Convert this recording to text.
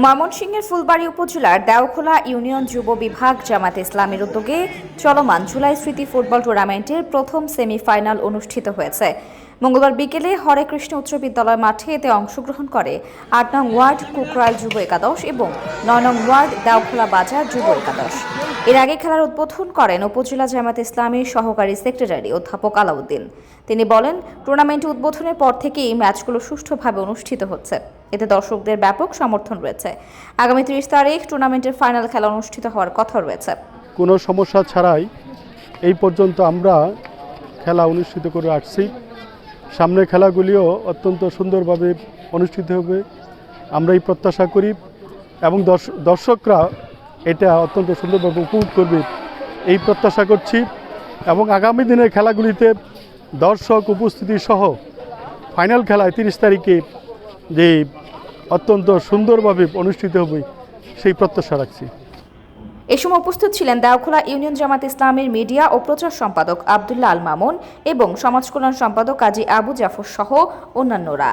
ময়মনসিংহের ফুলবাড়ী উপজেলার দেওখোলা ইউনিয়ন যুব বিভাগ জামাত ইসলামের উদ্যোগে চলমান জুলাই স্মৃতি ফুটবল টুর্নামেন্টের প্রথম সেমিফাইনাল অনুষ্ঠিত হয়েছে। মঙ্গলবার বিকেলে হরে কৃষ্ণ উচ্চ বিদ্যালয় মাঠে এতে অংশগ্রহণ করে আট নং ওয়ার্ড কুকরাইল যুব একাদশ এবং নয় নং ওয়ার্ড দেওখোলা বাজার যুব একাদশ। এর আগে খেলার উদ্বোধন করেন উপজেলা জামাত ইসলামীর সহকারী সেক্রেটারি অধ্যাপক আলাউদ্দিন। তিনি বলেন, টুর্নামেন্ট উদ্বোধনের পর থেকেই ম্যাচগুলো সুষ্ঠুভাবে অনুষ্ঠিত হচ্ছে। এতে দর্শকদের ব্যাপক সমর্থন রয়েছে। আগামী ত্রিশ তারিখ টুর্নামেন্টের ফাইনাল খেলা অনুষ্ঠিত হওয়ার কথা রয়েছে। কোনো সমস্যা ছাড়াই এই পর্যন্ত আমরা খেলা অনুষ্ঠিত করে আসছি। সামনের খেলাগুলিও অত্যন্ত সুন্দরভাবে অনুষ্ঠিত হবে। আমরা এই প্রত্যাশা করি এবং দর্শ- দর্শকরা এটা অত্যন্ত সুন্দরভাবে উপভোগ করবে। এই প্রত্যাশা করছি এবং আগামী দিনের খেলাগুলিতে দর্শক, উপস্থিতি সহ ফাইনাল খেলায় তিরিশ তারিখে যে অত্যন্ত সুন্দরভাবে অনুষ্ঠিত হবে সেই প্রত্যাশা রাখছি। এ সময় উপস্থিত ছিলেন দাওখোলা ইউনিয়ন জামাত ইসলামের মিডিয়া ও প্রচার সম্পাদক আবদুল্লাহ আল মামুন এবং সমাজকল্যাণ সম্পাদক কাজী আবু জাফর সহ অন্যান্যরা।